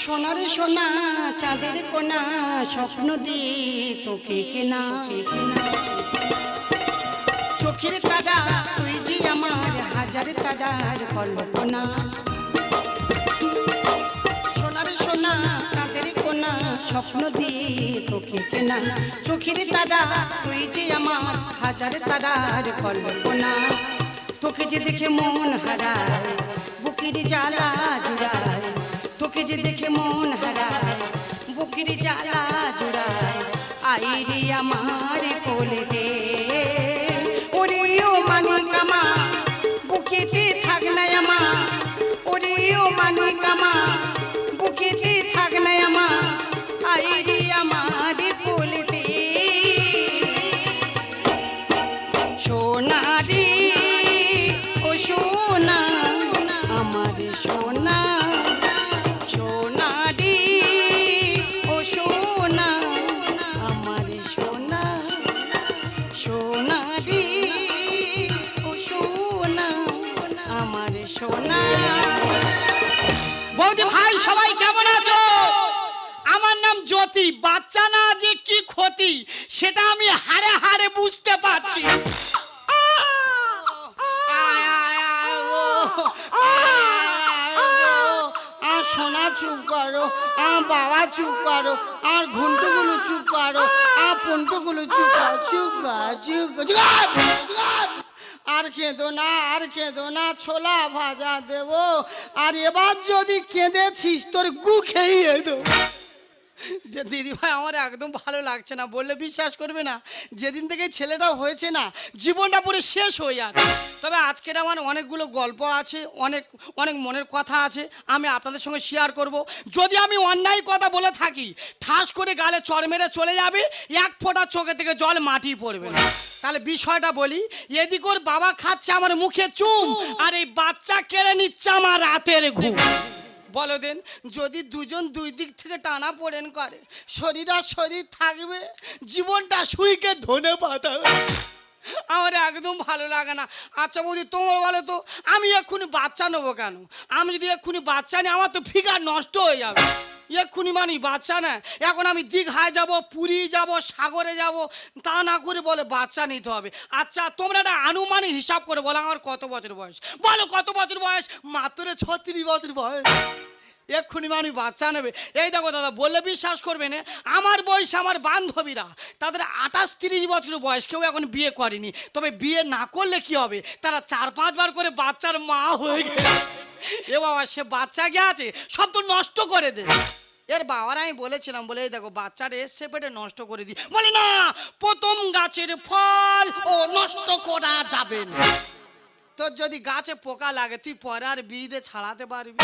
সোনারে সোনা, চাঁদের কোনা, স্বপ্ন দিয়ে তোকে কেনা। চোখের তারা তুই যে আমার হাজার তারার কল্পনা। সোনারে সোনা, চাঁদের কোনা, স্বপ্ন দিয়ে তোকে কেনা। চোখের তারা তুই যে আমার হাজার তারার কল্পনা। তোকে যে দেখে মন হারায়, বুকের জ্বালা জুড়ায়। তোকে যে দেখে মন হারায়, বুকের জ্বালা জুড়ায়, আইরে আমার কোলে দে। ওরে ও মানিক আমা বুকেতে থাক না আমা। ওরে ও মানিক আমা বুকেতে থাক না আমা। আইরে আমার কোলে দে। সোনারি, ও সোনা আর সোনা চুপ করো, আর বাবা চুপ করো, আর ঘুন্টুগুলো চুপ করো, আর পন্টুগুলো চুপ করো, চুপ চুপ। আর কেঁদো না, আর কেঁদো না, ছোলা ভাজা দেবো। আর এবার যদি কেঁদেছিস, তোর গু খেয়ে দেবো। যে দিদিভাই আমার একদম ভালো লাগছে না, বললে বিশ্বাস করবে না। যেদিন থেকে ছেলেটা হয়েছে না, জীবনটা পুরো শেষ হয়ে যাচ্ছে। তবে আজকের আমার অনেকগুলো গল্প আছে, অনেক অনেক মনের কথা আছে, আমি আপনাদের সঙ্গে শেয়ার করব। যদি আমি অন্যায় কথা বলে থাকি, ঠাস করে গালে চড় মেরে চলে যাবে, এক ফোঁটা চোখে থেকে জল মাটি পড়বে না। তাহলে বিষয়টা বলি, এদিক ওর বাবা খাচ্ছে আমার মুখে চুম, আর এই বাচ্চা কেড়ে নিচ্ছে আমার রাতের ঘুম। বলো দেন, যদি দুজন দুই দিক থেকে টানা পড়েন করে, শরীর আর শরীর থাকবে, জীবনটা সুইকে ধনে পাঠাবে আমার একদম ভালো লাগে না। আচ্ছা বৌদি, তোমার বলো তো, আমি এক্ষুনি বাচ্চা নেব কেন? আমি যদি এক্ষুনি বাচ্চা নিই, আমার তো ফিগার নষ্ট হয়ে যাবে। এক্ষুনি মানি বাচ্চা না, এখন আমি দীঘায় যাব, পুরী যাব, সাগরে যাব, তা না করে বলে বাচ্চা নিতে হবে। আচ্ছা তোমরা একটা আনুমানিক হিসাব করে বলো, আমার কত বছর বয়স? বলো কত বছর বয়স? মাত্র ছত্রিশ বছর বয়স। এক্ষুনি মানুষ বাচ্চা নেবে। এই দেখো দাদা, বললে বিশ্বাস করবে না। আমার বয়স আমার বান্ধবীরা, তাদের আঠাশ তিরিশ বছর বয়স, কেউ এখন বিয়ে করেনি। তবে বিয়ে না করলে কি হবে? তারা চার পাঁচবার করে বাচ্চার মা হয়ে গেছে। এ বাবা, সে বাচ্চা গে আছে? সব তো নষ্ট করে দে। এর বাবার আমি বলেছিলাম, বলে, এই দেখো, বাচ্চাটা এসছে পেটে, নষ্ট করে দিই বলে, না, প্রথম গাছের ফল ও নষ্ট করা যাবে না। তোর যদি গাছে পোকা লাগে, তুই পরে আর বিয়ে ছাড়াতে পারবি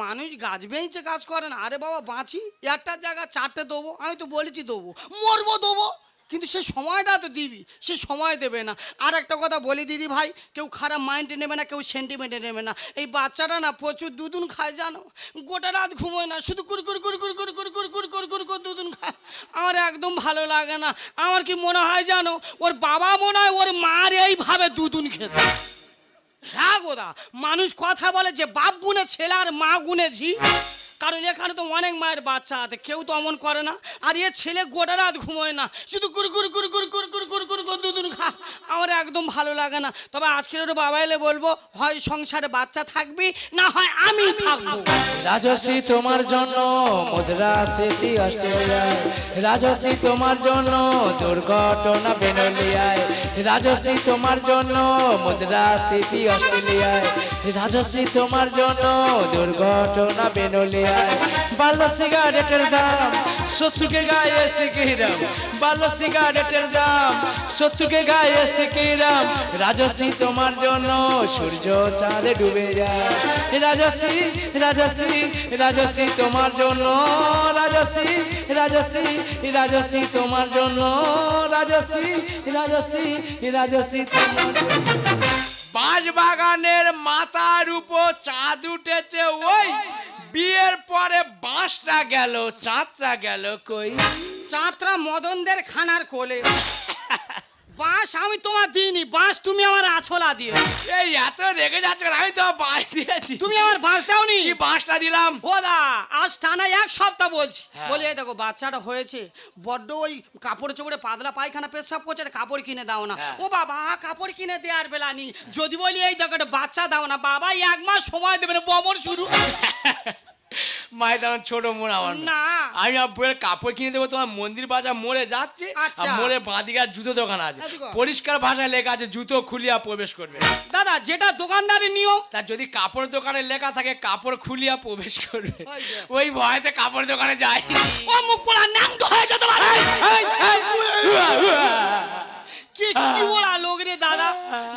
মানুষ গাছ বেঁচে কাজ করে না আরে বাবা বাঁচি একটা জায়গা চারটে দেবো আমি তো বলেছি দেবো মরবো দেবো কিন্তু সে সময়টা তো দিবি সে সময় দেবে না আর একটা কথা বলি দিদি ভাই কেউ খারাপ মাইন্ডে নেবে না কেউ সেন্টিমেন্টে নেবে না এই বাচ্চাটা না প্রচুর দুধুন খায় জানো গোটা রাত ঘুমোয় না শুধু কুর কুর কুর কুর কুর কুর কুর কুর কুর কুর কুর দুধুন খায় আমার একদম ভালো লাগে না আমার কি মনে হয় জানো ওর বাবা মনে হয় ওর মার এইভাবে দুধুন খেতে হ্যাঁ গোদা মানুষ কথা বলে যে, বাপ গুনে ছেলে আর মা গুনে ঝি। কারণ এখানে তো অনেক মায়ের বাচ্চা আছে, কেউ তো অমন করে না। আর এ ছেলে গোটা রাত ঘুমোয় না। শুধু কুর কুর কুর কুর কুর কুর কুর কুর কুর দুদিন খা। আমার একদম ভালো লাগে না। তবে আজকের ওর বাবা এলে বলব, হয় সংসারে বাচ্চা থাকবি, না হয় আমি থাকব। রাজশ্রী তোমার জন্য মুদ্রা অস্ট্রেলিয়ায় তোমার জন্য দুর্ঘটনা বেনলিয়ায়। রাজশ্রী তোমার জন্য মুদ্রা স্মৃতি অস্ট্রেলিয়ায়। রাজশ্রী তোমার জন্য দুর্ঘটনা বেনলিয়ায়। বাল্য সিগারেটের দাম, শত্রুকে গায়ে সিকিরাম বাল্য সিগারেটের দাম, শত্রুকে গায়ে সিকিরাম রাজশ্রী তোমার জন্য সূর্য চাঁদে ডুবে যায়। রাজশ্রী রাজশ্রী রাজশ্রী তোমার জন্য, রাজশ্রী রাজশ্রী রাজশ্রী তোমার জন্য, রাজশ্রী রাজশ্রী রাজশ্রী তোমার বাঁশ বাগানের মাথার উপর চাঁদ উঠেছে ওই। বিয়ের পরে বাঁশটা গেল, চাঁদটা গেল কই? চাঁদরা মদনদের খানার কোলে। বাঁশ আমি তোমার দিইনি বাঁশ তুমি আমার আছলা দিয়ে এই এত রেগে যাচ্ছে কেন? আমি তো বাঁশ দিয়েছি। তুমি আমার বাঁশ দাওনি? কি বাঁশটা দিলাম? ও দা আজ টানা এক সপ্তাহ বলছি। হ্যাঁ। বলি এই দেখো বাচ্চাটা হয়েছে বড্ড ওই কাপড় চোপড়ে পাতলা পায়খানা পেশাব করছে একটা কাপড় কিনে দাও না। হ্যাঁ। ও বাবা কাপড় কিনে দেওয়ার বেলা নি যদি বলি এই দেখো একটা বাচ্চা দাও না বাবা এক মাস সময় দেবে না বমর শুরু। মায়ের ছোট মন আমার না। আমি আমার বইয়ের কাপড় কিনে দেবো তোমার মন্দির বাজার মোড়ে যাচ্ছে আর আচ্ছা। মোড়ে বাঁদিকে জুতো দোকান আছে পরিষ্কার ভাষায় লেখা আছে জুতো খুলিয়া প্রবেশ করবে দাদা যেটা দোকানদারের নিয়ম তার যদি কাপড় দোকানে লেখা থাকে কাপড় খুলিয়া প্রবেশ করবে ওই ভয়তে কাপড় দোকানে যায় ও মুখ পোড়া ন্যাংটো হয়ে যেতে পারে কি কি ওরা লোক রে দাদা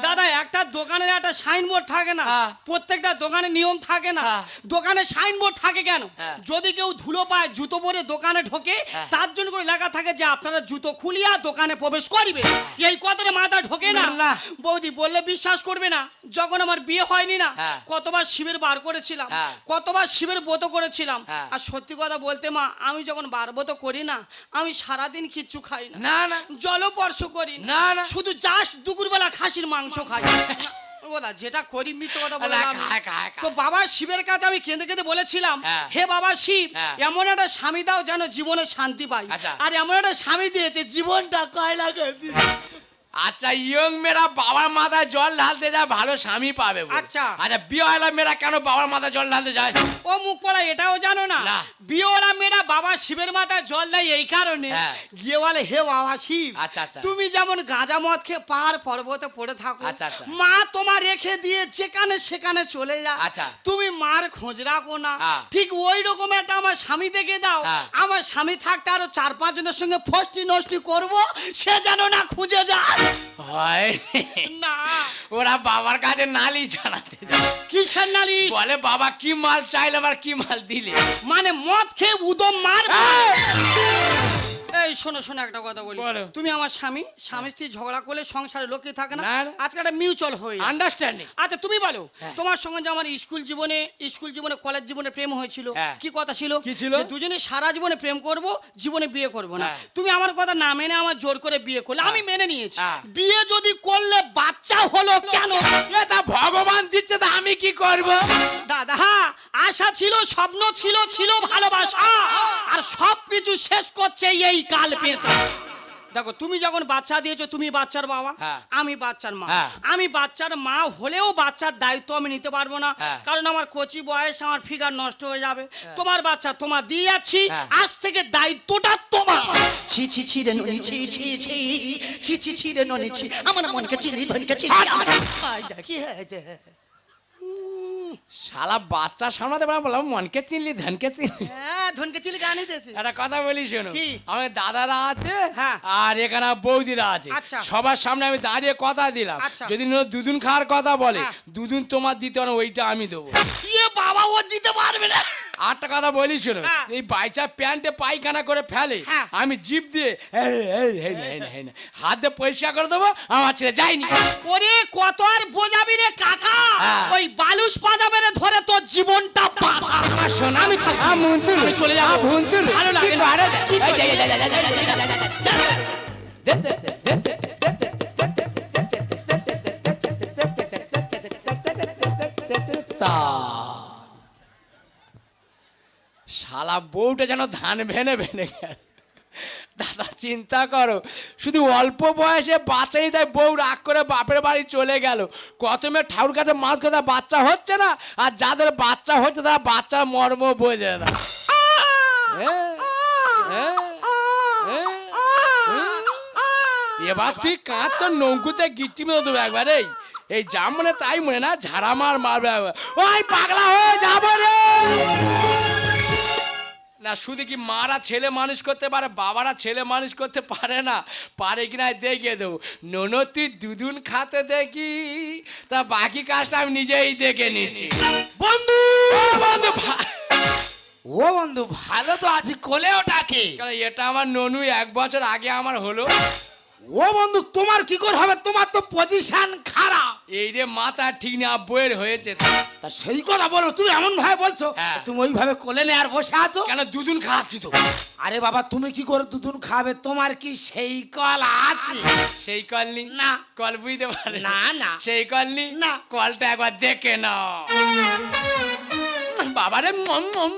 দাদা একটা দোকানের একটা সাইনবোর্ড থাকে না হ্যাঁ। প্রত্যেকটা দোকানে নিয়ম থাকে না হ্যাঁ। দোকানে সাইনবোর্ড থাকে কেন হ্যাঁ। যদি কেউ ধুলো পায় জুতো পরে দোকানে ঢোকে হ্যাঁ। তার জন্য করে লেখা থাকে যে আপনারা জুতো খুলিয়া দোকানে প্রবেশ করিবে এই কথাটা মাথা ঢোকে না। বৌদি বললে বিশ্বাস করবে না যখন আমার বিয়ে হয়নি না হ্যাঁ। কতবার শিবের বার করেছিলাম হ্যাঁ। কতবার শিবের ব্রত করেছিলাম হ্যাঁ। আর সত্যি কথা বলতে মা আমি যখন বারবত করি না আমি সারাদিন কিচ্ছু খাই না না না জলস্পর্শ করি না, না। শুধু চাষ দুপুরবেলা খাসির মাংস খাই যেটা করি মৃত্যু কথা বলে না, লাভ নেই। খায়, খায়, খায়। তো বাবা শিবের কাছে আমি কেঁদে কেঁদে বলেছিলাম হ্যাঁ। হে বাবা শিব হ্যাঁ। এমন একটা স্বামী দাও যেন জীবনে শান্তি পাই আচ্ছা। আর এমন একটা স্বামী দিয়েছে জীবনটা কয়লা করে। আচ্ছা ইয়ং মেয়েরা বাবার মাথায় জল ঢালতে যায় ভালো স্বামী পাবে আচ্ছা। আচ্ছা বিয়েওয়ালা মেয়েরা কেন বাবার মাথায় জল ঢালতে যায় ও মুখ পড়া এটাও জানো না। বিয়েওয়ালা মেয়েরা বাবা শিবের মাথায় জল দেয় এই কারণে হ্যাঁ। গিয়ে বলে হে বাবা শিব আচ্ছা, আচ্ছা। তুমি যেমন গাঁজা মদ খেয়ে পাহাড় পর্বতে পড়ে থাকো আচ্ছা, আচ্ছা। মা তোমার রেখে দিয়ে যেখানে সেখানে চলে যা আচ্ছা। তুমি মার খোঁজ রাখো না হ্যাঁ। ঠিক ওই রকম একটা আমার স্বামী দেখে দাও হ্যাঁ। আমার স্বামী থাকতে আরও চার পাঁচ জনের সঙ্গে ফষ্টি নষ্টি করব সে যেন না খুঁজে যায় হয় না। ওরা বাবার কাছে নালি জানাতে যায়। কিসের নালি বলে বাবা কি মাল চাইলে আবার কি মাল দিলে? মানে মদ খেয়ে উদম। এই শোনো শোনো একটা কথা বলি। তুমি আমার স্বামী স্বামী স্ত্রী ঝগড়া করলে সংসারে লোকে থাকে না। আজকে একটা মিউচুয়াল হয়ে আন্ডারস্ট্যান্ডিং আচ্ছা তুমি বলো হ্যাঁ। তোমার সঙ্গে যে আমার স্কুল জীবনে স্কুল জীবনে কলেজ জীবনে প্রেম হয়েছিল হ্যাঁ। কি কথা ছিল? কি ছিল? যে দুজনে সারা জীবনে প্রেম করব জীবনে বিয়ে করব না। হ্যাঁ। তুমি আমার কথা না মেনে আমার জোর করে বিয়ে করলে আমি মেনে নিয়েছি। বিয়ে যদি করলে বাচ্চা হলো কেন? তা ভগবান দিচ্ছে তা আমি কি করব? দাদা আশা ছিল স্বপ্ন ছিল ছিল ভালোবাসা। আর সব কিছু শেষ করছে এই কাল পেঁচা দেখো তুমি যখন বাচ্চা দিয়েছ তুমি বাচ্চার বাবা হ্যাঁ। আমি বাচ্চার মা। হ্যাঁ। আমি বাচ্চার মা হলেও বাচ্চার দায়িত্ব আমি নিতে পারব না হ্যাঁ। কারণ আমার কচি বয়স আমার ফিগার নষ্ট হয়ে যাবে। তোমার বাচ্চা তোমার দিয়ে যাচ্ছি। আজ থেকে দায়িত্বটা তোমার। ছি ছি ছি রে ননি ছি ছি ছি। ছি ছি ছি রে ননি ছি। আমার মনকে চিনি ধনকে চিনি। আমার কি হয়েছে শালা বাচ্চা সামলাতে পারব বললাম মনকে চিনলি ধানকে চিনলি হ্যাঁ ধনকে চিনলি গানই দিয়েছে একটা কথা বলি শোনো কি? আমার দাদারা আছে হ্যাঁ। আর এখানে বৌদিরা আছে আচ্ছা। সবার সামনে আমি দাঁড়িয়ে কথা দিলাম আচ্ছা। যদি না দুদিন খাওয়ার কথা বলে হ্যাঁ। দুদিন তোমার দিতে হবে না, ওইটা আমি দেবো ইয়ে বাবা ও দিতে পারবে না আটটা কথা বলি শোনো হ্যাঁ। এই বাইচা প্যান্টে পায়খানা করে ফেলে হ্যাঁ। আমি জিপ দিয়ে হাত পরিষ্কার করে দেবো আমার ছেলে যায়নি ওরে কত আর বোঝাবি রে কাকা হ্যাঁ। ওই বালুস পাজাবে রে ধরে তোর জীবনটা বাঁচা শোনা আমি আমি চলে যাব ভালো লাগে করে? শালা বউটা যেন ধান ভেনে ভেনে গেল। দাদা চিন্তা করো শুধু অল্প বয়সে বাচ্চাই তাই বউ রাগ করে বাপের বাড়ি চলে গেল। কত মেয়ে ঠাকুর কাছে মাছ কথা বাচ্চা হচ্ছে না আর যাদের বাচ্চা হচ্ছে তারা বাচ্চার মর্ম বোঝে না। হ্যাঁ, হ্যাঁ, হ্যাঁ। এবার তুই কাঁচ তো নৌকুতে গিচ্ছি মতো দেবো একবার এই। এই যা মনে তাই মনে না ঝাড়া মার মারবে একবার। ওই পাগলা হয়ে যাব রে! না শুধু কি মারা ছেলে মানুষ করতে পারে বাবারা ছেলে মানুষ করতে পারে না? পারে কি না দেখে দেবো। ননতি দুদিন খাতে দেখি তা বাকি কাজটা আমি নিজেই দেখে নিচ্ছি। বন্ধু! বন্ধু ও বন্ধু ভালো তো আছি কোলে ওটাকে। এটা আমার ননু এক বছর আগে আমার হলো। ও বন্ধু তোমার কি করে হবে? তোমার তো পজিশন খারাপ। এই রে মাথা ঠিক না বইয়ের হয়েছে তা। সেই কথা বলো তুমি এমন ভাবে বলছো হ্যাঁ। তুমি ওইভাবে কোলে নিয়ে আর বসে আছো? কেন দুদিন খাচ্ছি তো? আরে বাবা তুমি কি করে দুধুন খাবে? তোমার কি সেই কল আছে? সেই কল নি না। কল বুঝতে পারে না না। সেই কল নি না। কলটা একবার দেখে নাও। বাবারে মম মম।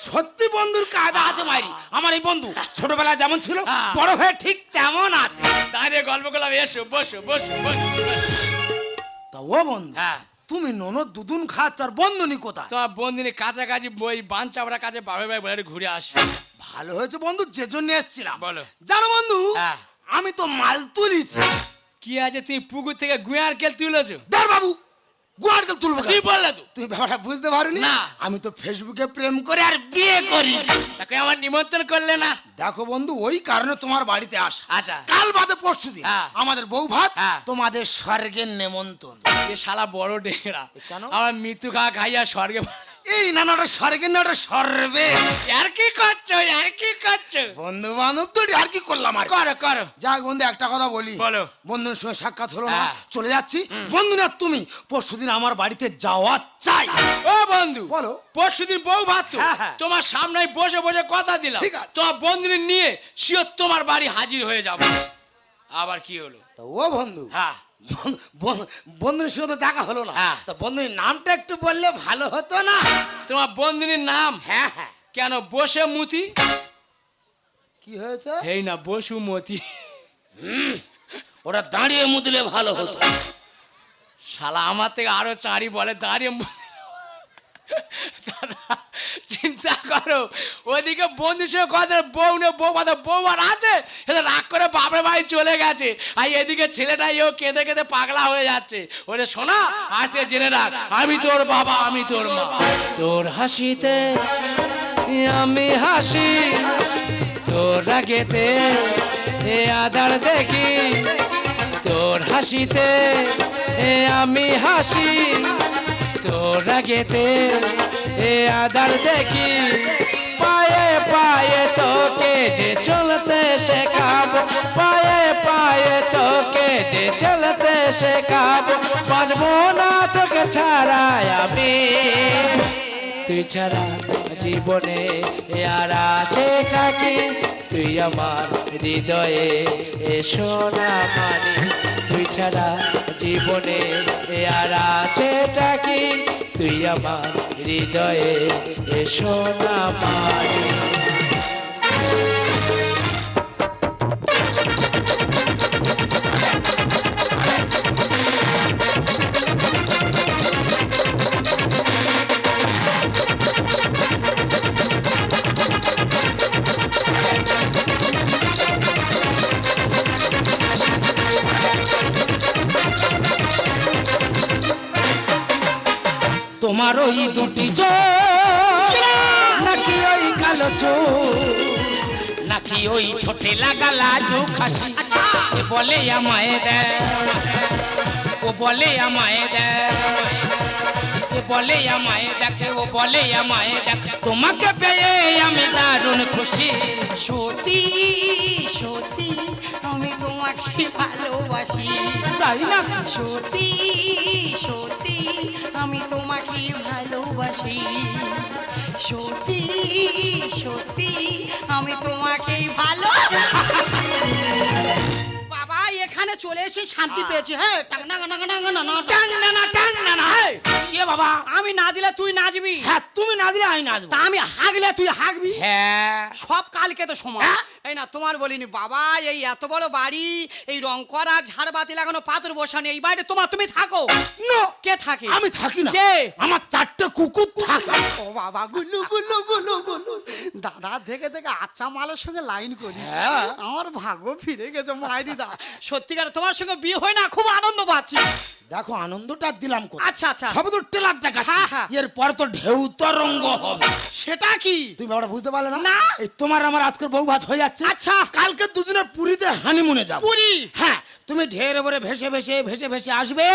সত্যি বন্ধুর কায়দা আছে মাইরি। আমার এই বন্ধু ছোটবেলায় যেমন ছিল হ্যাঁ। বড় হয়ে ঠিক তেমন আছে। দাঁড়িয়ে গল্প করলাম এসো বসো বসো বসো তা ও বন্ধু হ্যাঁ। তুমি ননদ দুধুন খাচ্ছ আর বন্ধুনি কোথায়? তোমার বন্ধুনি কাছাকাছি বই বান চাপড়া কাছে বাবা ভাই বলে ঘুরে আস ভালো হয়েছে বন্ধু যে জন্য এসেছিলাম। বলো। জানো বন্ধু হ্যাঁ। আমি তো মাল তুলিছি। কি আছে তুমি পুকুর থেকে গুয়ার কেল তুলেছো? দাঁড় বাবু তুলবো কি তুই? ব্যাপারটা বুঝতে পারুনি? না। আমি তো ফেসবুকে প্রেম করে আর বিয়ে করি। তাকে আমার নিমন্ত্রণ করলে না? দেখো বন্ধু ওই কারণে তোমার বাড়িতে আসা। আচ্ছা। কাল বাদে পরশু দিন। হ্যাঁ। আমাদের বউ ভাত হ্যাঁ। তোমাদের স্বর্গের নেমন্তন শালা বড় ডেংরা কেন? আমার মৃত্যু খা খাইয়া স্বর্গে এই না না ওটা স্বর্গের না সর্বে আর কি করছ আর কি করছ? বন্ধু বান্ধব তো আর কি করলাম আর? করো করো। যাক বন্ধু একটা কথা বলি। বলো। বন্ধুর সঙ্গে সাক্ষাৎ হলো না হ্যাঁ। চলে যাচ্ছি। বন্ধু না তুমি পরশুদিন আমার বাড়িতে যাওয়া চাই। ও বন্ধু বলো। পরশুদিন বউ ভাত হ্যাঁ, হ্যাঁ। তোমার সামনে বসে বসে কথা দিলাম। ঠিক আছে। তোমার বন্ধুদের নিয়ে শিওর তোমার বাড়ি হাজির হয়ে যাব। আবার কি হলো? ও বন্ধু হ্যাঁ। বন্ধুর সাথে দেখা হলো না। হ্যাঁ। তা বন্ধুর নামটা একটু বললে ভালো হতো না? তোমার বন্ধুনির নাম? হ্যাঁ হ্যাঁ। কেন বসে মুতি? কি হয়েছে? এই না বসু মতি। ওরা দাঁড়িয়ে মুদলে ভালো হতো। শালা আমার থেকে আরও চারি বলে দাঁড়িয়ে চিন্তা করো। ওদিকে বন্ধুর সঙ্গে কথা, বউ নে বউ, কথা, বউ আর আছে? রাগ করে বাপের বাড়ি চলে গেছে। আর এদিকে ছেলেটাই ও কেঁদে কেঁদে পাগলা হয়ে যাচ্ছে। ওরে শোনা আজকে জেনে রাখ, আমি তোর বাবা, আমি তোর মা। তোর হাসিতে, আমি হাসি। তোর রাগেতে, এ আদার দেখি। তোর হাসিতে, এ আমি হাসি। তোর রাগেতে এ আদার দেখি, পায়ে পায়ে তোকে যে চলতে শেখাবো, পায়ে পায়ে তোকে যে চলতে শেখাবো, বাজবো না তোকে ছাড়াই আমি। তুই ছাড়া জীবনে আর আছে কি তুই আমার হৃদয়ে এ সোনা মানে। তুই ছাড়া জীবনে আর আছে কি তুই আমার হৃদয়ে এসো না মানে ওই নাকি ওই ছোটে লাগা লাজু খাসি? এ বলে আমায় দে। ও বলে আমায় দে। এ বলে আমায় দেখে ও বলে আমায় দেখ। তোমাকে পেয়ে আমি দারুণ খুশি। সত্যি সত্যি আমি তোমাকে ভালোবাসি। তাই না? সত্যি সত্যি আমি তোমাকে ভালোবাসি। সত্যি সত্যি আমি তোমাকে ভালো এখানে চলে এসে শান্তি পেয়েছি হ্যাঁ এ বাবা আমি না দিলে তুই নাচবি হ্যাঁ তুমি না দিলে আমি নাচবো তা আমি হাগলে তুই হাগবি হ্যাঁ সব কালকে তো সময় হ্যাঁ? এই না তোমার বলিনি বাবা এই এত বড় বাড়ি এই রং করা ঝাড়বাতি লাগানো পাথর বসানো এই বাড়িতে তোমার তুমি থাকো নো কে থাকে আমি থাকি না কে? আমার চারটে কুকুর থাকে ও বাবা গুলু গুলু গুলু গুলু দাদা দেখে দেখে আচ্ছা মালের সঙ্গে লাইন করি হ্যাঁ। আমার ভাগ্য ফিরে গেছে মায়ের দিদা সত্যিকার তোমার সঙ্গে বিয়ে হয় না খুব আনন্দ পাচ্ছি দেখো আনন্দটা দিলাম কোথায়? আচ্ছা আচ্ছা সবে তো টেলার দেখাচ্ছি হ্যাঁ, হ্যাঁ। এরপর তো ঢেউ তরঙ্গ হবে সেটা কি তুমি ব্যাপারটা বুঝতে পারলে না না। এই তোমার আমার আজকের বউ ভাত হয়ে যাচ্ছে আচ্ছা। কালকে দুজনে পুরীতে হানিমুনে যাব পুরী? হ্যাঁ তুমি ঢের উপরে ভেসে ভেসে ভেসে ভেসে আসবে?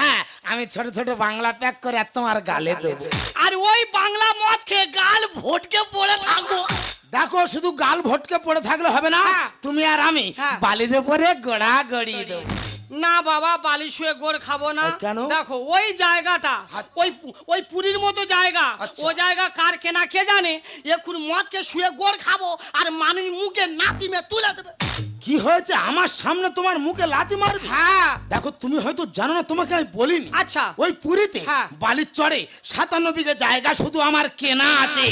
হ্যাঁ আমি ছোট ছোট বাংলা প্যাক করে আর তোমার গালে দেবো আর ওই বাংলা মদ খেয়ে গাল ভটকে পড়ে থাকব দেখো শুধু গাল ভটকে পড়ে থাকলে হবে না হ্যাঁ। তুমি আর আমি হ্যাঁ। বালির উপরে গোড়া গড়িয়ে দেবো না বাবা বালি শুয়ে গোড় খাব না কেন? দেখো ওই জায়গাটা আচ্ছা। ওই ওই পুরীর মতো জায়গা আচ্ছা। ও জায়গা কার কেনা কে জানে এখন মদকে শুয়ে গোড় খাব আর মানুষ মুখে নাতি মে তুলে দেবে কি হয়েছে আমার সামনে তোমার মুখে লাতি মারবে হ্যাঁ দেখো তুমি হয়তো জানো না তোমাকে আমি বলিনি আচ্ছা। ওই পুরীতে হ্যাঁ। বালির চড়ে সাতান্ন বিঘে জায়গা শুধু আমার কেনা আছে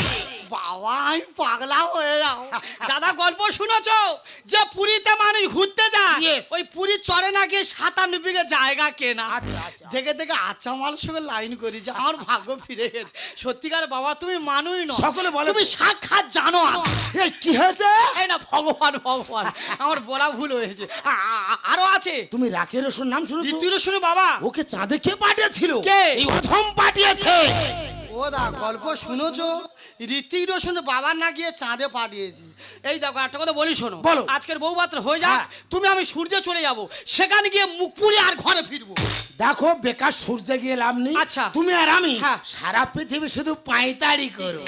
বাবা আমি পাগলা হয়ে যাও দাদা গল্প শুনেছো? যে পুরীতে মানুষ ঘুরতে যায় ওই পুরী চড়ে না গিয়ে সাতান্ন বিঘে জায়গা কেনা। আচ্ছা, আচ্ছা। দেখে দেখে আচ্ছা মানুষ সঙ্গে লাইন করি যে আমার ভাগ্য ফিরে গেছে। সত্যিকার বাবা তুমি মানুই নও। সকলে বলে তুমি সাক্ষাৎ জানো। এই কি হয়েছে? এই না ভগবান ভগবান। আমার বলা ভুল হয়েছে। আরও আছে। তুমি রাকের ওষুর নাম শুনেছো? দ্বিতীয় শুনে বাবা। ওকে চাঁদে কে পাঠিয়েছিল? কে? এই অধম পাঠিয়েছে। ও দা গল্প শুনেছো ঋতিক রোশন বাবার না গিয়ে চাঁদে পাঠিয়েছি এই দেখো একটা কথা বলি শোনো বলো। আজকের বউ পাত্র হয়ে যাক হ্যাঁ। তুমি আমি সূর্যে চলে যাব সেখানে গিয়ে মুখ পুড়ে আর ঘরে ফিরবো দেখো বেকার সূর্যে গিয়ে লাভ নেই আচ্ছা। তুমি আর আমি হ্যাঁ। সারা পৃথিবী শুধু পাঁয়তাড়ি করো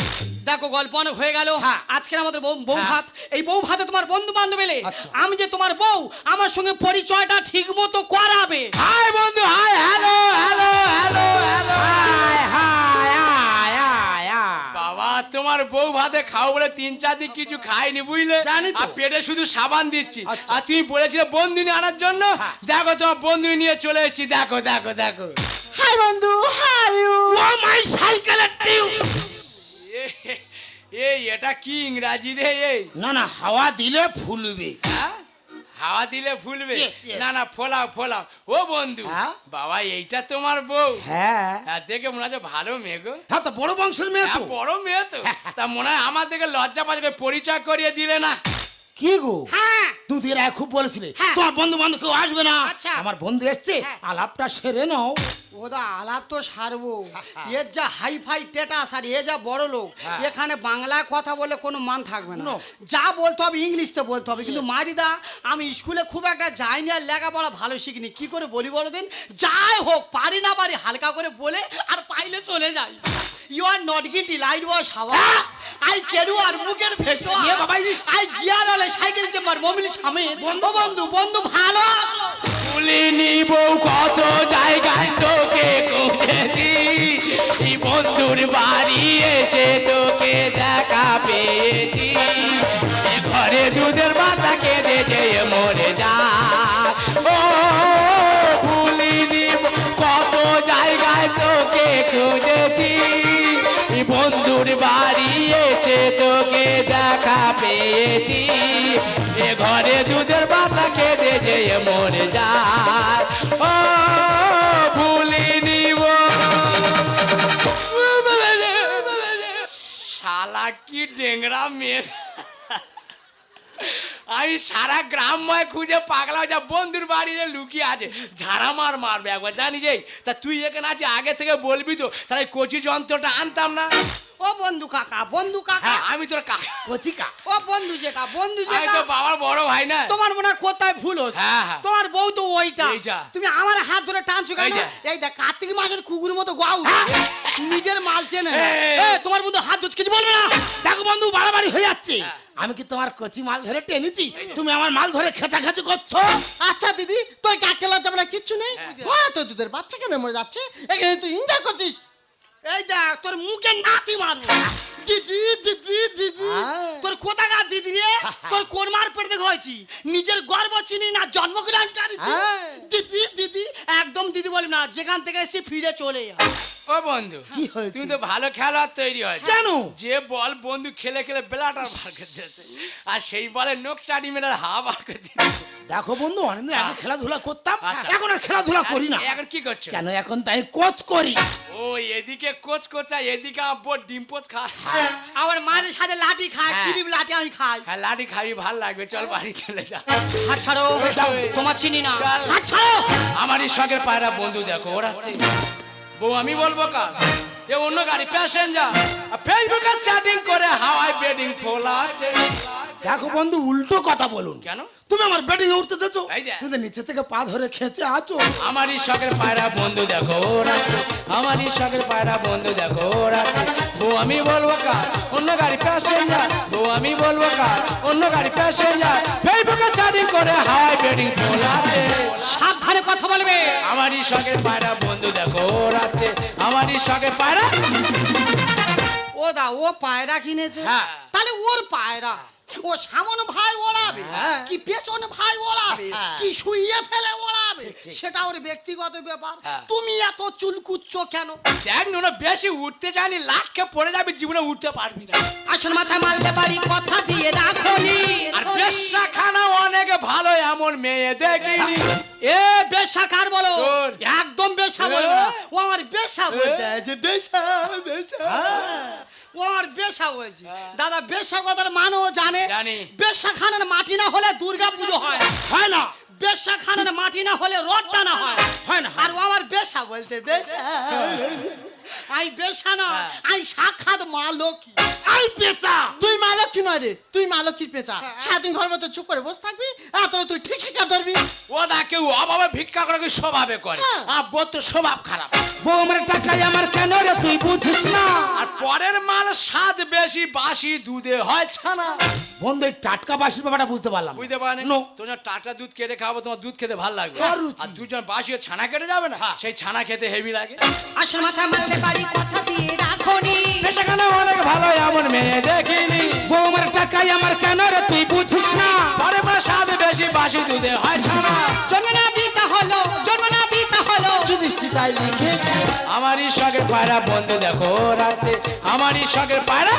দেখো গল্প অনেক হয়ে গেল হ্যাঁ। আজকের আমাদের বউ বউ। ভাত এই বউ ভাতে তোমার বন্ধু বান্ধব এলে আচ্ছা। আমি যে তোমার বউ আমার সঙ্গে পরিচয়টা ঠিক মতো করাবে হাই বন্ধু হাই হ্যালো হ্যালো তোমার বউ ভাতে খাও বলে তিন চার দিন কিছু খাইনি বুঝলে? আর পেটে শুধু সাবান দিচ্ছি। আচ্ছা। আর তুমি বলেছিলে বন্ধুনি আনার জন্য? হ্যাঁ। দেখো তোমার বন্ধুনি নিয়ে চলে এসেছি। দেখো দেখো দেখো। হাই বন্ধু হাই ইউ। ও মাই সাইকেলের টিউ। এই এটা কি ইংরাজি রে এই? না না হাওয়া দিলে ফুলবে। হ্যাঁ? হাওয়া দিলে ফুলবে. না না ফোলাও ফোলাও। ও বন্ধু হ্যাঁ? বাবা এইটা তোমার বউ। হ্যাঁ। হ্যাঁ দেখে মনে হচ্ছে ভালো মেয়ে গো। হ্যাঁ তো বড় বংশের মেয়ে তো। হ্যাঁ, বড় মেয়ে তো। তা মনে হয় আমার দেখে লজ্জা পাচ্ছে পরিচয় করিয়ে দিলে না। কি গো? হ্যাঁ। তুমি তো এর খুব বলেছিলে। তোমার বন্ধু বান্ধব কেউ আসবে না? আচ্ছা। আমার বন্ধু এসছে। আলাপটা সেরে নাও। ওদা আলাপ তো সারবো। এর যা হাই ফাই টেটাস আর এ যা বড় লোক হ্যাঁ। এখানে বাংলায় কথা বলে কোনো মান থাকবে না। যা বলতে হবে ইংলিশতে বলতে হবে। কিন্তু মারিদা আমি স্কুলে খুব একটা যাইনি আর লেখাপড়া ভালো শিখিনি। কি করে বলি বলো দিন? যাই হোক পারি না পারি হালকা করে বলে আর পাইলে চলে যাই। ইউ আর নট গিটি লাইট ওয়াশ হাওয়া। আই কেরু আর মুখের ফেসো। আই গিয়ার হলে সাইকেল চেম্বার মোবিল সামনে বন্ধু বন্ধু। বন্ধু ভালো ভুলিনি বউ কত জায়গায় তোকে খুঁজেছি বন্ধুর বাড়ি এসে তোকে দেখা পেয়েছি। ঘরে দুধের বাচ্চা দুধের পাতা খেতে যে মরে যায়। ও ভুলিনি শালা কি ডেংরা মেয়ে। আমি সারা গ্রামময় খুঁজে পাগলা হয়ে যা বন্ধুর বাড়িতে লুকিয়ে আছে। ঝাড়া মার মারবে একবার জানিস এই? তা তুই এখানে আছিস আগে থেকে বলবি তো তাহলে কচি যন্ত্রটা আনতাম না? ও বন্ধু কাকা বন্ধু কাকা। হ্যাঁ আমি তোর কাকা কচিকা ও বন্ধু যেটা বন্ধু আমি তো বাবার বড় ভাই না। তোমার মনে হয় কোথায় ভুল হচ্ছে? হ্যাঁ, হ্যাঁ। তোমার বউ তো ওইটা। তুমি আমার হাত ধরে টানছো কেন? এই দেখ কার্তিক মাসের কুকুরের মতো গাও নিজের মাল চেনে। তোমার বন্ধু হাত ধরছে কিছু বলবে না? দেখো বন্ধু বাড়াবাড়ি হয়ে যাচ্ছে। আমি কি তোমার কচি মাল ধরে টেনেছি? তুমি আমার মাল ধরে খেচাখাচি করছ? আচ্ছা দিদি তোর কাকে লজ্জা না কিচ্ছু নেই? ও তো দুধের বাচ্চা কেন মরে যাচ্ছে? এখানে তুই এনজয় করছিস? এই দেখ তোর মুখে নাতি মারবো। দিদি দিদি দিদি। হ্যাঁ। তোর কোথাকার দিদি রে? তোর কোন মার পেট হয়েছি? নিজের গর্ব চিনি না জন্মগ্রহণ করেছি হ্যাঁ। দিদি দিদি একদম দিদি বলি না যেখান থেকে এসে ফিরে চলে যা ও বন্ধু কি হয়েছে? তুমি তো ভালো খেলোয়াড় তৈরি কেন? যে বল বন্ধু খেলে খেলে বেলাটার দিয়েছে। আর সেই বলে নোক চাটি মেরে হাওয়া বার করে দিয়েছে। দেখো বন্ধু অনেকদিন আগে খেলাধুলা করতাম আচ্ছা। এখন আর খেলাধুলা করি না। এখন কি করছ? কেন এখন তাই কোচ করি। ও এদিকে কোচ কোচা এদিকে আমার বোর ডিম পোচ খা আমার মাঝে সাথে লাঠি খায় হ্যাঁ। চিলিম লাঠি আমি খাই। হ্যাঁ লাঠি খাবি ভালো লাগবে। চল বাড়ি চলে যা। হাত ছাড়ো যাও। তোমার চিনি না। হাত ছাড়ো। আমারই শখের পায়রা বন্ধু দেখো ওরাচ্ছে বউ আমি বলব কার? এ অন্য গাড়ি প্যাসেঞ্জার ফেসবুকে চ্যাটিং করে হাওয়ায় বের বেডিং ফোলা আছে। দেখো বন্ধু উল্টো কথা বলুন। কেন? তুমি আমার বেডিং এ উঠতে দেছো তুমি নিচে থেকে পা ধরে খেঁচে আছো। আমারই শখের পায়রা বন্ধু দেখো রাতে আমারই শখের পায়রা বন্ধু দেখো রাতে ও আমি বলব কার? অন্য গাড়ি প্যাসেঞ্জার ও আমি বলব কার? অন্য গাড়ি প্যাসেঞ্জার ফেসবুকে চার্জিং করে বেডিং ফোলা আছে। সাবধানে কথা বলবে। আমারই শখের পায়রা বন্ধু দেখো রাতে আমারই শখের পায়রা? ও দা ও পায়রা কিনেছে। হ্যাঁ। তাহলে ওর পায়রা। ও সামন ভাই ওড়াবে হ্যাঁ। কি পেছন ভাই ওড়াবে কি শুইয়ে ফেলে ওড়াবে সেটা ওর ব্যক্তিগত ব্যাপার। হ্যাঁ। তুমি এত চুলকুচ্ছ কেন? দেখ নোনা বেশি উঠতে চাইনি লাস্টকে পড়ে যাবি জীবনে উঠতে পারবি না। আসল মাথা মারলে পারি কথা দিয়ে রাখনি। আর পেশা খানা অনেক ভালো এমন মেয়ে দেখিনি। এ বেশা কার বলো একদম বেশা বলবে না। ও আমার বেশা বলতে। আছে বেশা বেশা। ও আমার বেশা বলছি। দাদা বেশা কথার মানও জানে। জানি। বেশা খানের মাটি না হলে দুর্গা পুজো হয়। হয় না। বেশা খানের মাটি না হলে রথ টানা হয়। হয় না, আর ও আমার বেশা বলতে বেশা। আই বেশা না আই সাক্ষাৎ মা লক্ষ্মী আই পেঁচা। তুই মা লক্ষ্মী নয় রে তুই মা লক্ষ্মীর পেঁচা সারাদিন ঘর মতো চুপ করে বসে থাকবি আর তোরা তুই ঠিক শিক্ষা ধরবি। ও দা কেউ অভাবে ভিক্ষা করে স্বভাবে করে? আর বোধ তো স্বভাব খারাপ। বউ আমার টাকাই আমার কেন রে তুই বুঝিস না? আর পরের মাল স্বাদ বেশি বাসি দুধে হয় ছানা। বন্ধু টাটকা বাসির ব্যাপারটা বুঝতে পারলাম না। বুঝতে পারেন। No. তোমার টাটা দুধ কেটে খাব তোমার দুধ খেতে ভালো লাগবে। আর দুজন বাসি ছানা কেটে যাবে না? সেই ছানা খেতে হেভি লাগে। আসল মাথা মারলে পারি কথা দিয়ে রাখনি। পেশা অনেক ভালো এমন মেয়ে দেখিনি। বউ আমার টাকাই আমার কেন রে তুই বুঝিস না? পরের পরে স্বাদ বেশি বাসি দুধে হয় ছানা। জন্মনা বিতা হলো জন্মনা বিতা হলো যুধিষ্ঠি তাই লিখেছে। আমারই শখের পায়রা বন্ধু দেখো রাতে আমারই শখের পায়রা।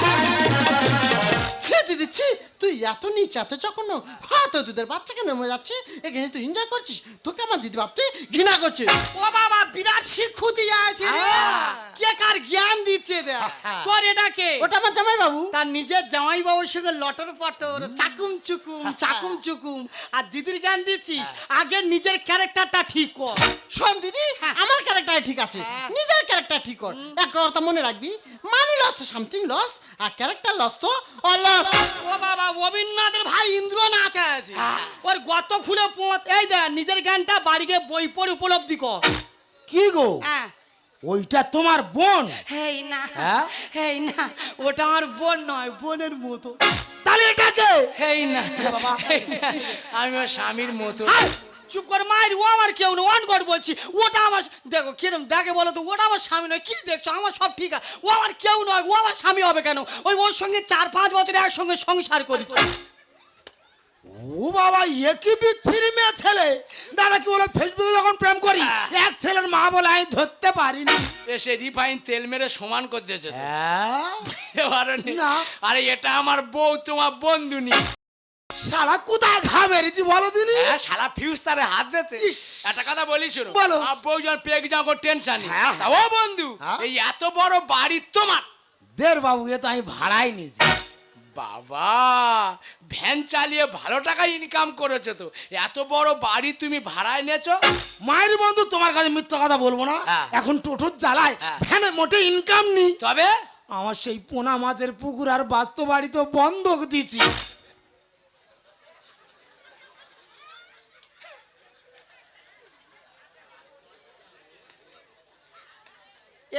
ছি দিদি ছি তুই এত নিচে এত যখন হ্যাঁ তো তোদের বাচ্চা কেন মরে যাচ্ছে? এখানে তুই এনজয় করছিস? তোকে আমার দিদি ভাবতে ঘৃণা করছিস ও বাবা বিরাট শিক্ষু দিয়ে আছে হ্যাঁ। কে কার জ্ঞান দিচ্ছে তোর এটা কে? ওটা আমার জামাই বাবু তার নিজের জামাই বাবুর সঙ্গে লটর পটর চাকুম চুকুম চাকুম চুকুম। আর দিদির জ্ঞান দিচ্ছিস? আগে নিজের ক্যারেক্টারটা ঠিক কর। শোন দিদি আমার ক্যারেক্টার ঠিক আছে। নিজের ক্যারেক্টার ঠিক কর। এক কথা মনে রাখবি মানি লস তো সামথিং লস আর ক্যারেক্টার লস তো অলস। ও বাবা রবীন্দ্রনাথের ভাই ইন্দ্রনাথ আছে। ওর গত খুলে পোঁত এই দেখ নিজের জ্ঞানটা বাড়িকে বই পড়ে উপলব্ধি কর। কি গো? হ্যাঁ। ওইটা তোমার বোন? হেই না হ্যাঁ? হেই না ওটা আমার বোন নয় বোনের মতো। তাহলে এটাকে হেই না না, আমি ওর স্বামীর মতো। চুপ করে মায়ের ও আমার কেউ না অন কর বলছি। ওটা আমার দেখো কিরম দেখে বলো তো ওটা আমার স্বামী নয় কি দেখছ? আমার সব ঠিক আছে। ও আমার কেউ নয় ও আমার স্বামী হবে কেন? ওই ওর সঙ্গে চার পাঁচ বছর একসঙ্গে সংসার করি। ও বাবা এ কি বিচ্ছিরি মেয়ে ছেলে? দাদা কি বলে ফেসবুকে যখন প্রেম করি এক ছেলের মা বলে আমি ধরতে পারিনি। এসে রিফাইন তেল মেরে সমান করে দিয়েছে হ্যাঁ। না। আরে এটা আমার বউ তোমার বন্ধু নি শালা কোথায় ঘা মেরেছি বলো দিনি হ্যাঁ শালা ফিউজ তারে হাত দিতে ইস। একটা কথা বলি শুনো বলো। আর বউ যখন পেয়ে যাও টেনশন হ্যাঁ। ও বন্ধু হ্যাঁ। এই এত বড় বাড়ি তোমার দের বাবু এ তো আমি ভাড়াই নিয়েছি বাবা ভ্যান চালিয়ে ভালো টাকা ইনকাম করেছ তো এত বড় বাড়ি তুমি ভাড়ায় নেছো মায়ের বন্ধু তোমার কাছে মিথ্যা কথা বলব না হ্যাঁ। এখন টোটোর জ্বালায় হ্যাঁ। ভ্যানে মোটে ইনকাম নেই তবে আমার সেই পোনা মাছের পুকুর আর বাস্তু বাড়ি তো বন্ধক দিচ্ছি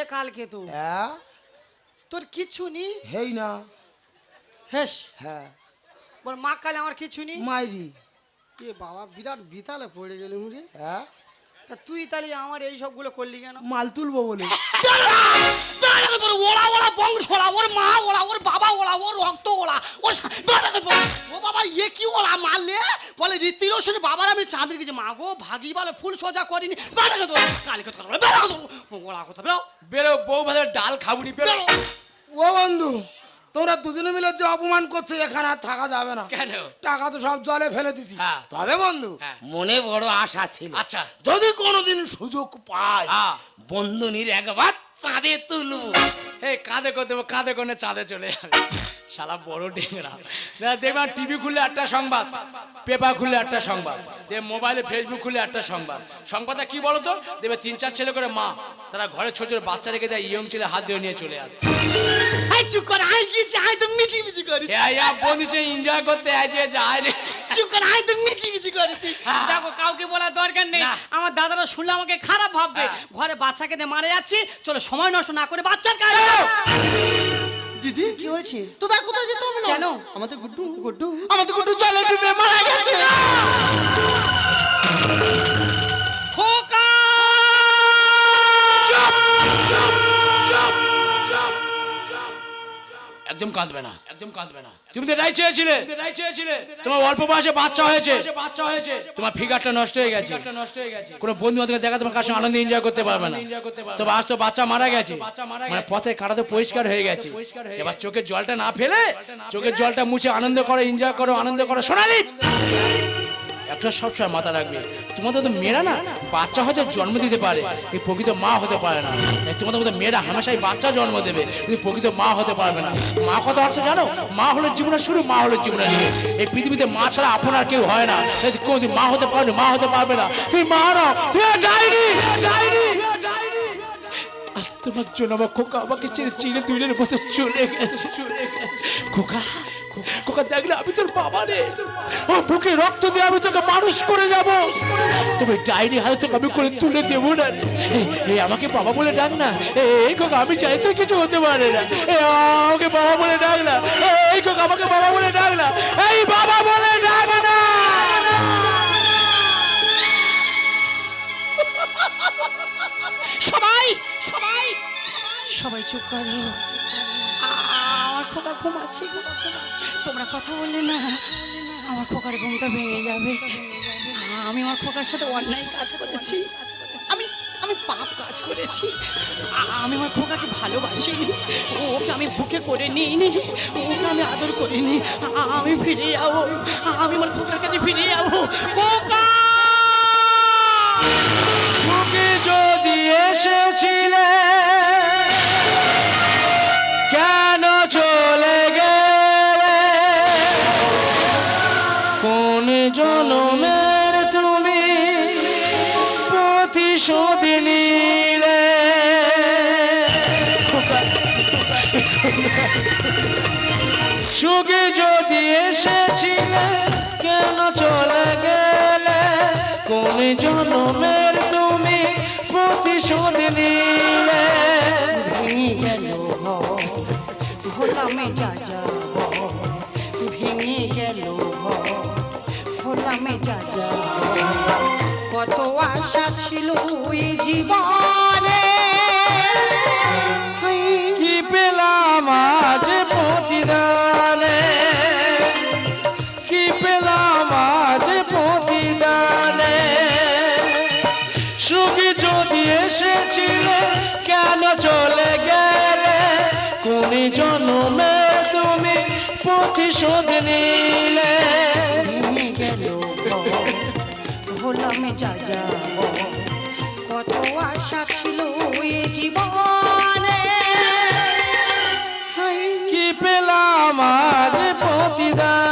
কালকে তো হ্যাঁ? তোর কিছু নেই হেই না। হেস। হ্যাঁ। বল মা কালে আমার কিছু নেই মাইরি। এ বাবা বিরাট বিতালে পড়ে গেল মুড়ি হ্যাঁ? তা তুই তাহলে আমার এই সবগুলো করলি কেন? মাল তুলবো বলে। তোর ওরা ওরা বংশ ওরা ওর মা ওরা ওর বাবা ওরা ওর রক্ত ওরা ওর ও বাবা এ কি ওরা মারলে বলে রীতি রোশনের বাবার আমি চাঁদের গেছি মা গো ভাগি বলে ফুল সোজা করিনি বেরো ওরা কথা বেরো বেরো বউ ভাতের ডাল খাবুনি বেরো। ও বন্ধু তোমরা দুজনে মিলে যে অপমান করছে এখানে আর থাকা যাবে না। কেন? টাকা তো সব জলে ফেলে দিছি। হ্যাঁ। তবে বন্ধু হ্যাঁ। মনে বড় আশা ছিল। আচ্ছা। যদি কোনোদিন সুযোগ পাই বন্ধু বন্ধুনির একবার চাঁদে তুলু হে কাঁদে করতে কাঁদে কোনে করে চাঁদে চলে যাবে। শালা বড় ডেংরা। দেখবেন টিভি খুললে একটা সংবাদ পেপার খুললে একটা সংবাদ দেখবে মোবাইলে ফেসবুক খুললে একটা সংবাদ। সংবাদটা কি বলতো? দেখবে তিন চার ছেলে করে মা তারা ঘরে ছোট ছোট বাচ্চা রেখে দেয় ইয়ং ছেলে হাত ধরে নিয়ে চলে যাচ্ছে। চুপ কর আই গেছি আই তো মিচি মিচি করিস বন্ধু এনজয় করতে আছে যায় রে। চুপ কর আই তো মিচি মিচি করেছি। দেখো কাউকে বলার দরকার নেই। আমার দাদারা শুনলে আমাকে খারাপ ভাববে। ঘরে বাচ্চাকে দিয়ে মারা যাচ্ছে চলো সময় নষ্ট না করে বাচ্চার কাজ দিদি? কি হয়েছে? তোদের দেখো যেতে হবে না? কেন? আমাদের গুড্ডু। গুড্ডু। আমাদের গুড্ডু চলে ডুবে মারা গেছে। একদম কাঁদবে না। একদম কাঁদবে না। তুমি তো এটাই চেয়েছিলে। এটাই চেয়েছিলে। তোমার অল্প বয়সে বাচ্চা হয়েছে। বাচ্চা হয়েছে। তোমার ফিগারটা নষ্ট হয়ে গেছে। নষ্ট হয়ে গেছে। কোনো বন্ধু বান্ধবকে দেখা তোমার কাছে আনন্দ এনজয় করতে পারবে না। তবে আজ তো বাচ্চা মারা গেছে। মানে পথে কাটা তো পরিষ্কার হয়ে গেছে। এবার চোখের জলটা না ফেলে চোখের জলটা মুছে আনন্দ করো এনজয় করো আনন্দ করো। সোনালি! একটা সবসময় মাথা রাখবে। তোমাদের তো মেয়েরা না, বাচ্চা হয়তো জন্ম দিতে পারে এই প্রকৃত মা হতে পারে না। তোমাদের মতো মেয়েরা হামেশাই বাচ্চা জন্ম দেবে, কিন্তু প্রকৃত মা হতে পারবে না। মা কত অর্থ জানো? মা হলো জীবনের শুরু, মা হলো জীবনের শেষ। এই পৃথিবীতে মা ছাড়া আপনার কেউ হয় না। তাই কোনোদিন মা হতে পারবে মা হতে পারবে না। তুমি মা নাও, তুমি ডাইনি ডাইনি, আজ তোমার জন্য আমার খোকা আমাকে ছেড়ে চিড়ে তুলে মতো চলে গেছে চলে গেছে। খোকা খোকা দেখলে আমি তোর বাবা রে। ও বুকে রক্ত দিয়ে আমি তোকে মানুষ করে যাব। তবে ডাইনি হাতে তোকে আমি করে তুলে দেবো না এই- আমাকে বাবা বলে ডাক না। এই- এই খোকা আমি চাই তো কিছু হতে পারে না। এই আমাকে বাবা বলে ডাক না। এই খোকা আমাকে বাবা বলে ডাক না। এই বাবা বলে ডাক না। সবাই সবাই সবাই চুপ করো। খোকা ঘুমাচ্ছে তোমরা কথা বললে না, আমার খোকার ঘুমটা ভেঙে যাবে। আমি আমার খোকার সাথে অন্যায় কাজ করেছি। আমি আমি পাপ কাজ করেছি। আমি আমার খোকাকে ভালোবাসিনি। ওকে আমি বুকে করে নিইনি। ওকে আমি আদর করিনি। আমি ফিরে যাব। আমি আমার খোকার কাছে ফিরে যাব। খোকা! এসেছিলে কেন চলে গেলে? কোন জনমের তুমি প্রতিশোধ নিলে? কত আশা ছিল এই জীবনে যাব কত আশা ছিল এ জীবনে। কি পেলাম আজ প্রতিদান?